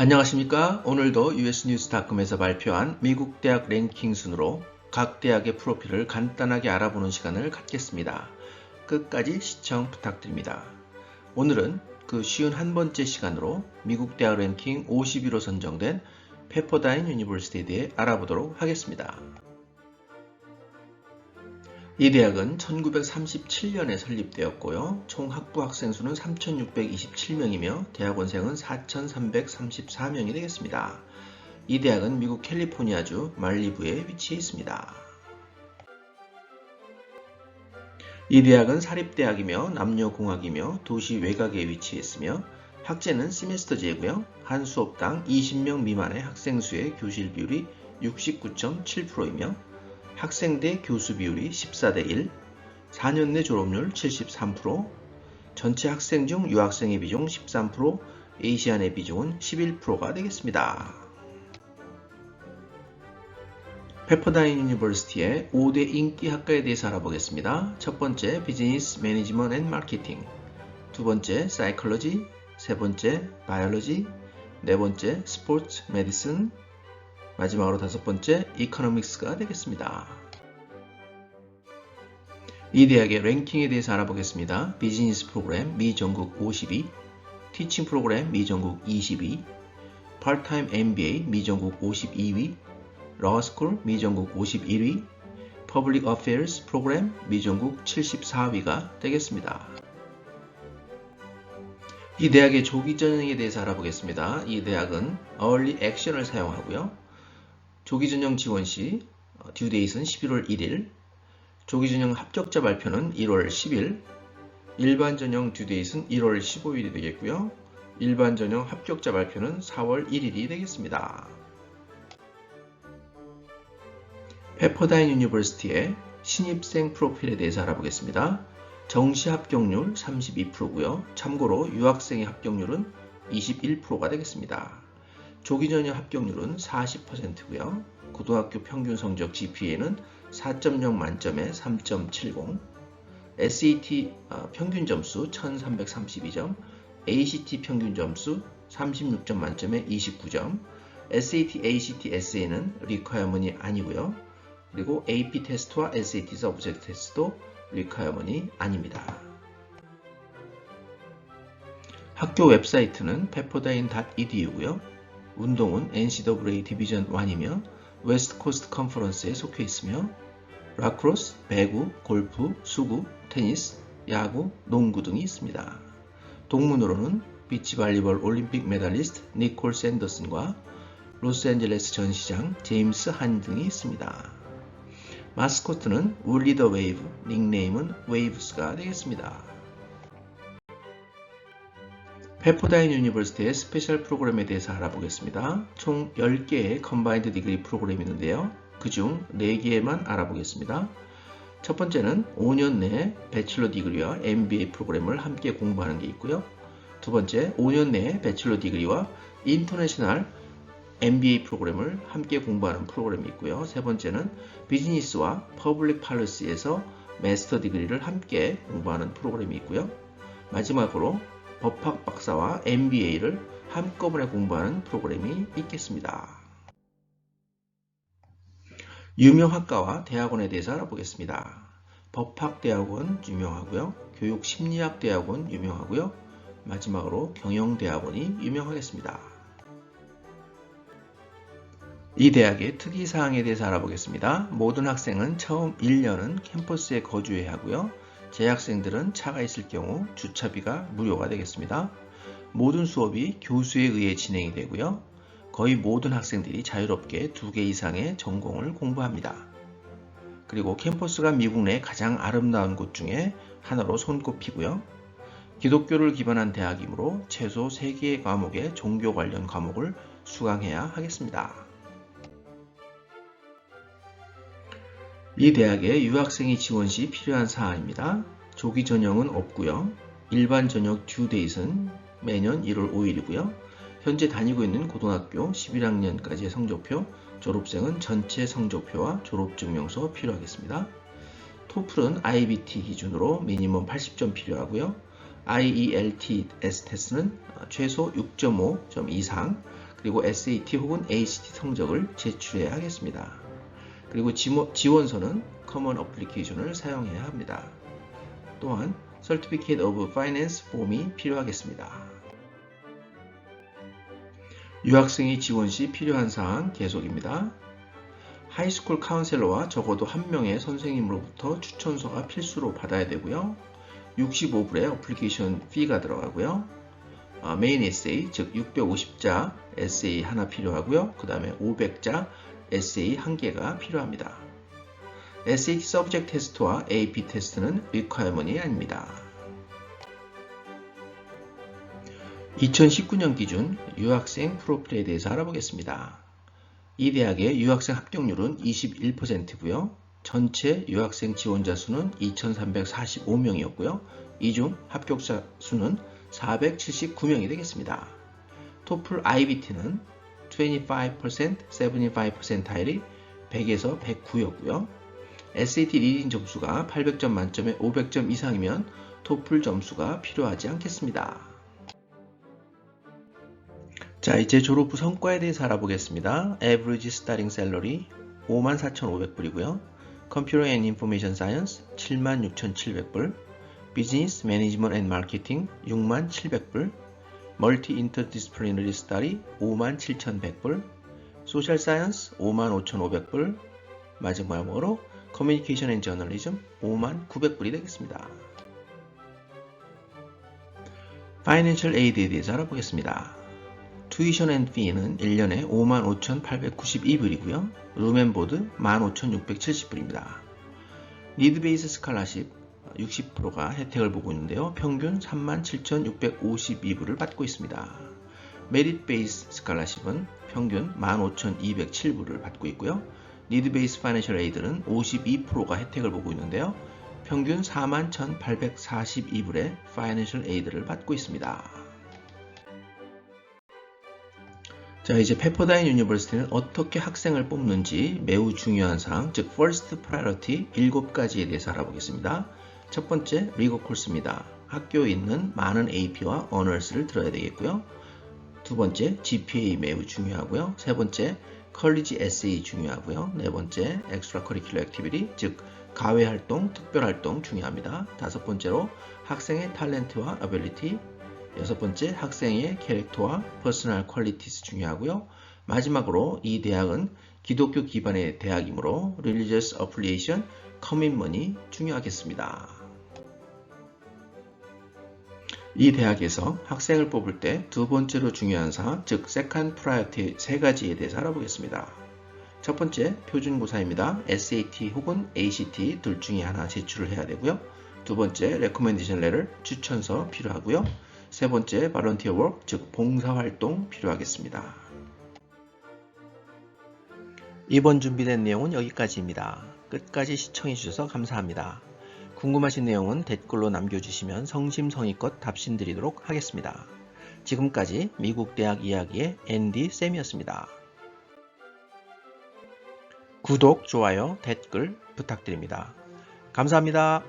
안녕하십니까. 오늘도 usnews.com에서 발표한 미국 대학 랭킹 순으로 각 대학의 프로필을 간단하게 알아보는 시간을 갖겠습니다. 끝까지 시청 부탁드립니다. 오늘은 그 쉬운 한 번째 시간으로 미국 대학 랭킹 50위로 선정된 페퍼다인 유니버시티에 대해 알아보도록 하겠습니다. 이 대학은 1937년에 설립되었고요. 총 학부 학생 수는 3,627명이며 대학원생은 4,334명이 되겠습니다. 이 대학은 미국 캘리포니아주 말리부에 위치해 있습니다. 이 대학은 사립대학이며 남녀공학이며 도시 외곽에 위치해 있으며 학제는 시메스터제고요. 한 수업당 20명 미만의 학생 수의 교실 비율이 69.7%이며 학생 대 교수 비율이 14대 1, 4년 내 졸업률 73%, 전체 학생 중 유학생의 비중 13%, 에이시안의 비중은 11%가 되겠습니다. 페퍼다인 유니버시티의 5대 인기 학과에 대해서 알아보겠습니다. 첫 번째 비즈니스 매니지먼트 앤 마케팅, 두 번째 사이클러지, 세 번째 바이올로지, 네 번째 스포츠 메디슨, 마지막으로 다섯 번째 이코노믹스가 되겠습니다. 이 대학의 랭킹에 대해서 알아보겠습니다. 비즈니스 프로그램 미 전국 52, 티칭 프로그램 미 전국 22, 파트타임 MBA 미 전국 52위, 러스쿨 미 전국 51위, 퍼블릭 어페어스 프로그램 미 전국 74위가 되겠습니다. 이 대학의 조기 전형에 대해서 알아보겠습니다. 이 대학은 Early Action을 사용하고요. 조기 전형 지원 시 듀데이트는 11월 1일, 조기 전형 합격자 발표는 1월 10일, 일반 전형 듀데이트는 1월 15일이 되겠고요. 일반 전형 합격자 발표는 4월 1일이 되겠습니다. 페퍼다인 유니버시티의 신입생 프로필에 대해서 알아보겠습니다. 정시 합격률 32%고요. 참고로 유학생의 합격률은 21%가 되겠습니다. 조기 전형 합격률은 40%고요. 고등학교 평균 성적 GPA는 4.0 만점에 3.70, SAT 평균 점수 1332점, ACT 평균 점수 36점 만점에 29점, SAT, ACT, SA는 리퀘어먼이 아니고요. 그리고 AP 테스트와 SAT 서브젝트 테스트도 리퀘어먼이 아닙니다. 학교 웹사이트는 pepperdine.edu고요. 운동은 NCAA 디비전 1이며 웨스트 코스트 컨퍼런스에 속해 있으며 라크로스, 배구, 골프, 수구, 테니스, 야구, 농구 등이 있습니다. 동문으로는 비치발리볼 올림픽 메달리스트 니콜 샌더슨과 로스앤젤레스 전 시장 제임스 한 등이 있습니다. 마스코트는 울리 더 웨이브, 닉네임은 웨이브스가 되겠습니다. 페퍼다인 유니버시티의 스페셜 프로그램에 대해서 알아보겠습니다. 총 10개의 컨바인드 디그리 프로그램이 있는데요. 그중 4개만 알아보겠습니다. 첫 번째는 5년 내에 배칠러 디그리와 MBA 프로그램을 함께 공부하는 게 있고요. 두 번째, 5년 내에 배칠러 디그리와 인터내셔널 MBA 프로그램을 함께 공부하는 프로그램이 있고요. 세 번째는 비즈니스와 퍼블릭 팔러시에서 마스터 디그리를 함께 공부하는 프로그램이 있고요. 마지막으로 법학 박사와 MBA를 한꺼번에 공부하는 프로그램이 있겠습니다. 유명 학과와 대학원에 대해서 알아보겠습니다. 법학대학원 유명하고요. 교육심리학대학원 유명하고요. 마지막으로 경영대학원이 유명하겠습니다. 이 대학의 특이사항에 대해서 알아보겠습니다. 모든 학생은 처음 1년은 캠퍼스에 거주해야 하고요. 재학생들은 차가 있을 경우 주차비가 무료가 되겠습니다. 모든 수업이 교수에 의해 진행이 되고요. 거의 모든 학생들이 자유롭게 두 개 이상의 전공을 공부합니다. 그리고 캠퍼스가 미국 내 가장 아름다운 곳 중에 하나로 손꼽히고요. 기독교를 기반한 대학이므로 최소 3개의 과목의 종교 관련 과목을 수강해야 하겠습니다. 이 대학에 유학생이 지원 시 필요한 사항입니다. 조기 전형은 없고요. 일반 전형 듀데이트는 매년 1월 5일이고요. 현재 다니고 있는 고등학교 11학년까지의 성적표, 졸업생은 전체 성적표와 졸업증명서 필요하겠습니다. 토플은 IBT 기준으로 미니멈 80점 필요하고요. IELTS 테스트는 최소 6.5점 이상, 그리고 SAT 혹은 ACT 성적을 제출해야 하겠습니다. 그리고 지원서는 Common Application을 사용해야 합니다. 또한 Certificate of Finance 폼이 필요하겠습니다. 유학생이 지원 시 필요한 사항 계속입니다. 하이스쿨 카운셀러와 적어도 한 명의 선생님으로부터 추천서가 필수로 받아야 되고요. 65불의 어플리케이션 피가 들어가고요. 아, 메인 에세이 즉 650자 에세이 하나 필요하고요. 그 다음에 500자 에세이 한 개가 필요합니다. SAT 서브젝트 테스트와 AP 테스트는 리퀘어먼이 아닙니다. 2019년 기준 유학생 프로필에 대해서 알아보겠습니다. 이 대학의 유학생 합격률은 21%고요. 전체 유학생 지원자 수는 2,345명이었고요. 이 중 합격자 수는 479명이 되겠습니다. 토플 IBT는 25%, 75%타일이 100에서 109였고요. SAT 리딩 점수가 800점 만점에 500점 이상이면 토플 점수가 필요하지 않겠습니다. 자, 이제 졸업 후 성과에 대해서 알아보겠습니다. Average Starting Salary 54,500불이고요. Computer and Information Science 76,700불, Business Management and Marketing 67,700불, Multi Interdisciplinary Study 57,100불, Social Science 55,500불, 마지막으로 Communication and Journalism 59,900불이 되겠습니다. Financial Aid에 대해서 알아보겠습니다. 투이션 앤 피는 1년에 55,892불이고요. 룸앤보드 15,670불입니다. 리드 베이스 스칼라십 60%가 혜택을 보고 있는데요. 평균 37,652불을 받고 있습니다. 메릿 베이스 스칼라십은 평균 15,207불을 받고 있고요. 리드 베이스 파이낸셜 에이드는 52%가 혜택을 보고 있는데요. 평균 41,842불의 파이낸셜 에이드를 받고 있습니다. 자, 이제 페퍼다인 유니버시티는 어떻게 학생을 뽑는지 매우 중요한 사항, 즉 first priority 7가지에 대해서 알아보겠습니다. 첫 번째, 리거 코스입니다. 학교에 있는 많은 AP와 어널스를 들어야 되겠고요. 두 번째, GPA 매우 중요하고요. 세 번째, 컬리지 에세이 중요하고요. 네 번째, 엑스트라 커리큘러 액티비티, 즉 가외 활동, 특별 활동 중요합니다. 다섯 번째로 학생의 탤런트와 어빌리티, 여섯 번째 학생의 캐릭터와 퍼스널 퀄리티스 중요하고요. 마지막으로 이 대학은 기독교 기반의 대학이므로 Religious Affiliation, Commitment이 중요하겠습니다. 이 대학에서 학생을 뽑을 때 두 번째로 중요한 사항, 즉 Second Priority 세 가지에 대해서 알아보겠습니다. 첫 번째, 표준고사입니다. SAT 혹은 ACT 둘 중에 하나 제출을 해야 되고요. 두 번째, Recommendation Letter, 추천서 필요하고요. 세 번째, Volunteer Work, 즉 봉사활동 필요하겠습니다. 이번 준비된 내용은 여기까지입니다. 끝까지 시청해 주셔서 감사합니다. 궁금하신 내용은 댓글로 남겨주시면 성심성의껏 답신 드리도록 하겠습니다. 지금까지 미국 대학 이야기의 앤디 쌤이었습니다. 구독, 좋아요, 댓글 부탁드립니다. 감사합니다.